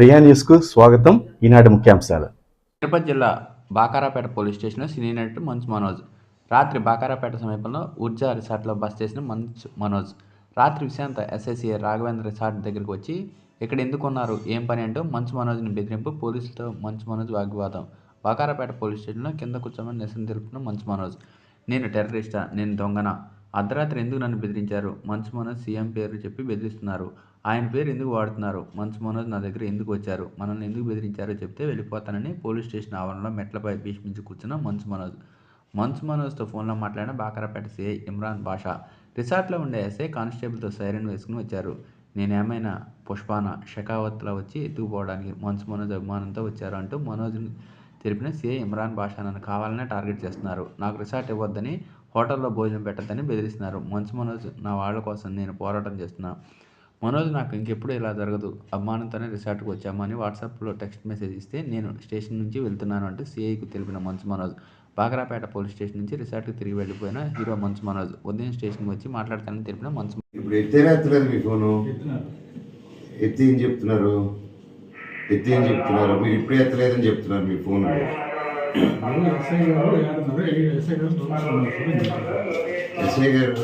ప్రియా న్యూస్కు స్వాగతం. ఈనాటి ముఖ్యాంశాలు. తిరుపతి జిల్లా బాకారాపేట పోలీస్ స్టేషన్లో సినీ నటుడు మంచు మనోజ్ రాత్రి బాకారాపేట సమీపంలో ఉర్జా రిసార్ట్లో బస్ చేసిన మంచు మనోజ్ రాత్రి విశాంత ఎస్ఐసిఐ రాఘవేంద్ర రిసార్ట్ దగ్గరికి వచ్చి ఇక్కడ ఎందుకున్నారు ఏం పని అంటూ మంచు మనోజ్ని బెదిరింపు పోలీసులతో మంచు మనోజ్ వాగ్వాదం. బాకారాపేట పోలీస్ స్టేషన్లో కింద కూర్చోమని నిరసన తెలుపుతున్న మంచు మనోజ్ నేను టెర్రరిస్టా? నేను దొంగన? అర్ధరాత్రి ఎందుకు నన్ను బెదిరించారు? మంచు మనోజ్ సీఎం పేరు చెప్పి బెదిరిస్తున్నారు. ఆయన పేరు ఎందుకు వాడుతున్నారు? మంచు మనోజ్ నా దగ్గర ఎందుకు వచ్చారు? మనల్ని ఎందుకు బెదిరించారో చెప్తే వెళ్ళిపోతానని పోలీస్ స్టేషన్ ఆవరణలో మెట్లపై భీష్మించి కూర్చున్న మంచు మనోజ్. మంచు మనోజ్తో ఫోన్లో మాట్లాడిన బాకరపేట సిఐ ఇమ్రాన్ బాషా. రిసార్ట్లో ఉండే ఎస్ఐ కానిస్టేబుల్తో సైరన్ వేసుకుని వచ్చారు. నేనేమైనా పుష్పాన? షకావత్లో వచ్చి ఎత్తుకుపోవడానికి మంచు మనోజ్ అభిమానంతో వచ్చారు అంటూ మనోజ్ని తెలిపిన సిఐ ఇమ్రాన్ బాషా నన్ను కావాలనే టార్గెట్ చేస్తున్నారు. నాకు రిసార్ట్ ఇవ్వద్దని హోటల్లో భోజనం పెట్టద్దని బెదిరిస్తున్నారు. మంచు మనోజ్ నా వాళ్ళ కోసం నేను పోరాటం చేస్తున్నా. మనోజ్ నాకు ఇంకెప్పుడు ఇలా జరగదు. అభిమానంతోనే రిసార్ట్కి వచ్చామని వాట్సాప్లో టెక్స్ట్ మెసేజ్ ఇస్తే నేను స్టేషన్ నుంచి వెళ్తున్నాను అంటూ సిఐకి తెలిపిన మంచు మనోజ్. బాగరాపేట పోలీస్ స్టేషన్ నుంచి రిసార్ట్కి తిరిగి వెళ్ళిపోయిన హీరో మంచు మనోజ్. ఉదయం స్టేషన్కి వచ్చి మాట్లాడతానని తెలిపిన మంచు ఇప్పుడు ఎత్తేనే ఎత్తలేదు మీ ఫోను? ఎత్తి ఏం చెప్తున్నారు? ఎత్తి ఏం చెప్తున్నారు? మీరు ఇప్పుడే ఎత్తలేదని చెప్తున్నారు మీ ఫోన్. ఎస్ఐ గారు ఎస్ఐ గారు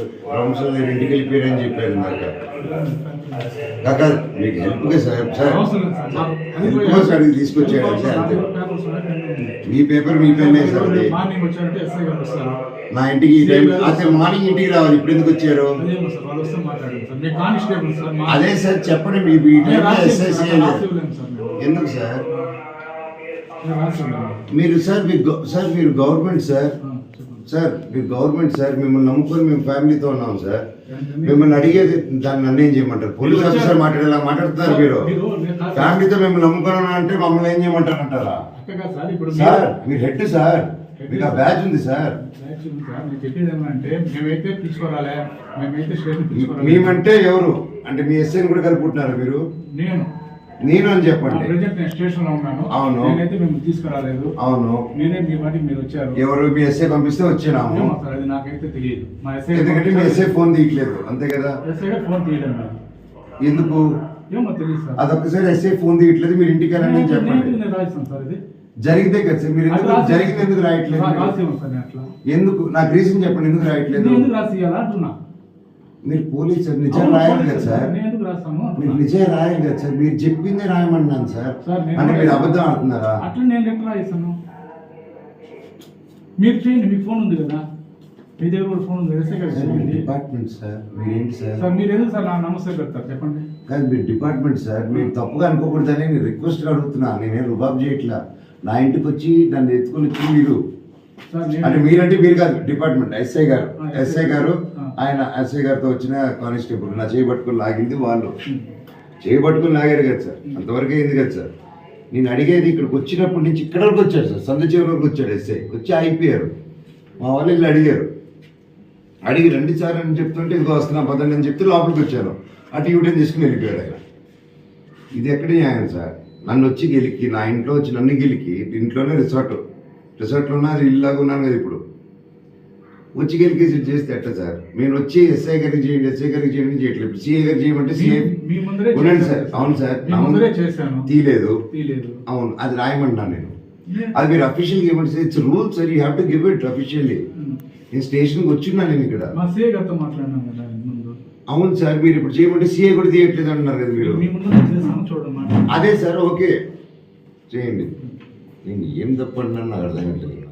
అని ఇంటికి వెళ్ళిపోయారని చెప్పారు ఇందాక. కాక మీకు హెల్ప్గా సార్ సార్ లేదు సార్. అడిగి తీసుకొచ్చాడు సార్ మీ పేపర్ మీ పెన్నే సార్ నా ఇంటికి అసలు మార్నింగ్ ఇంటికి రావాలి ఇప్పుడు ఎందుకు వచ్చారు అదే సార్ చెప్పండి మీ. ఎందుకు సార్. మీరు సార్ సార్ మీరు గవర్నమెంట్ సార్. సార్ మీరు గవర్నమెంట్ సార్ మిమ్మల్ని నమ్ముకొని మేము ఫ్యామిలీతో ఉన్నాం సార్? మిమ్మల్ని అడిగేది దాన్ని నన్ను ఏం చేయమంటారు పోలీస్ ఆఫీసర్. మాట్లాడేలా మాట్లాడుతున్నారు మీరు. ఫ్యామిలీతో మిమ్మల్ని నమ్ముకొని అంటే మమ్మల్ని ఏం చేయమంటారు అంటారా సార్ మీరు హెడ్ సార్ మీకు బ్యాచ్ ఉంది సార్ యాక్చువల్లీ సార్ నేను చెప్పేది ఏమంటే మేమైతే పిలుచుకోరాలే. మేమైతే స్టేషన్ మేమంటే ఎవరు? అంటే మీ ఎస్ఐని కూడా కలుపుకుంటున్నారు మీరు? నేను. నేను అని చెప్పండి. ప్రజెంట్ నేను స్టేషన్లో ఉన్నాను. అవును. నేనైతే మేము తీసుకురాలేదు. అవును. మీరే మీ మీరు వచ్చారు. ఎవరు మీ ఎస్ఐ పంపిస్తే వచ్చినాము. సార్ అది నాకైతే తెలియదు. మా ఎస్ఐ ఎందుకంటే మీ ఎస్ఐ ఫోన్ తీయట్లేదు. అంతే కదా? ఎస్ఐ ఫోన్ తీయడం లేదు. ఎందుకు? ఏమో తెలియదు సార్ అదొక్కసారి ఎస్ఐ ఫోన్ తీయట్లేదు మీరు ఇంటికి వెళ్ళండి నేను- చెప్పండి. నేను రాయిస్తాను సార్ ఇది. జరిగితే కదా సార్ మీరు ఎందుకు జరిగింది ఎందుకు రాయట్లేదు ఎందుకు? నాకు రీజన్ చెప్పండి ఎందుకు రాయట్లేదు? మీరు పోలీస్ సార్ నిజం రాయాలి కదా సార్ మీరు. నిజం రాయాలి కదా సార్ మీరు చెప్పిందే రాయమన్నాను సార్. అంటే మీరు. అబద్ధం ఆడుతున్నారా? అట్లా నేను రాయిస్తాను? మీరు చేయండి మీకు ఫోన్ ఉంది కదా. మీ దగ్గర కూడా ఫోన్ ఉంది డిపార్ట్మెంట్ సార్ మీరేంటి సార్? సార్ మీరు ఎందుకు సార్ నా నమస్తే పెడతారు? చెప్పండి. కాదు మీరు డిపార్ట్మెంట్ సార్ మీరు తప్పుగా అనుకోకూడదని నేను రిక్వెస్ట్ అడుగుతున్నా నేనేం రుబాబ్ చేయట్లా? నా ఇంటికి వచ్చి నన్ను ఎత్తుకుని వచ్చి మీరు. అంటే మీరంటే మీరు కాదు డిపార్ట్మెంట్ ఎస్ఐ గారు. ఎస్ఐ గారు. ఆయన ఎస్ఐ గారితో వచ్చిన కానిస్టేబుల్. నా చేయి పట్టుకుని లాగింది వాళ్ళు. చేయి పట్టుకుని లాగారు కదా సార్. అంతవరకు అయింది కదా సార్. నేను అడిగేది ఇక్కడికి వచ్చినప్పటి నుంచి ఇక్కడ వరకు వచ్చాడు సార్. సంద చివరి వరకు వచ్చాడు ఎస్ఐ. వచ్చి అయిపోయారు మా వాళ్ళు వీళ్ళు అడిగారు. అడిగి రండి సార్ అని చెప్తుంటే ఇదిగో వస్తున్నా పదండి అని చెప్తే లోపలికి వచ్చాను అటు యూటర్న్ తీసుకుని వెళ్ళిపోయాడు ఆయన. ఇది ఎక్కడ న్యాయం సార్? నన్ను వచ్చి గెలికి నా ఇంట్లో వచ్చి నన్ను గెలికి ఇంట్లోనే రిసార్ట్. రిసార్ట్లో ఉన్నా అది ఇల్లాగా ఉన్నాను కదా ఇప్పుడు. వచ్చి గెలికేసి చేస్తే ఎట్ట సార్? నేను వచ్చి ఎస్ఐ గారికి చేయండి ఎస్ఐ గారికి చేయండి చేయట్లేదు. సిఐ గారికి చేయమంటే సిఐ ఉండండి సార్ అవును సార్. తీయలేదు అవును అది రాయమన్నా నేను. అది మీరు అఫీషియల్గా ఇవ్వండి. It's rule sir you have to give it officially నేను స్టేషన్కి వచ్చిన్నా నేను ఇక్కడ? అవును సార్ మీరు ఇప్పుడు చేయమంటే సిఐ కూడా తీయట్లేదు అంటున్నారు కదా మీరు. అదే సార్ ఓకే. చేయండి. నేను ఏం తప్పంటున్నాను నాకు అర్థం కావట్లేదు.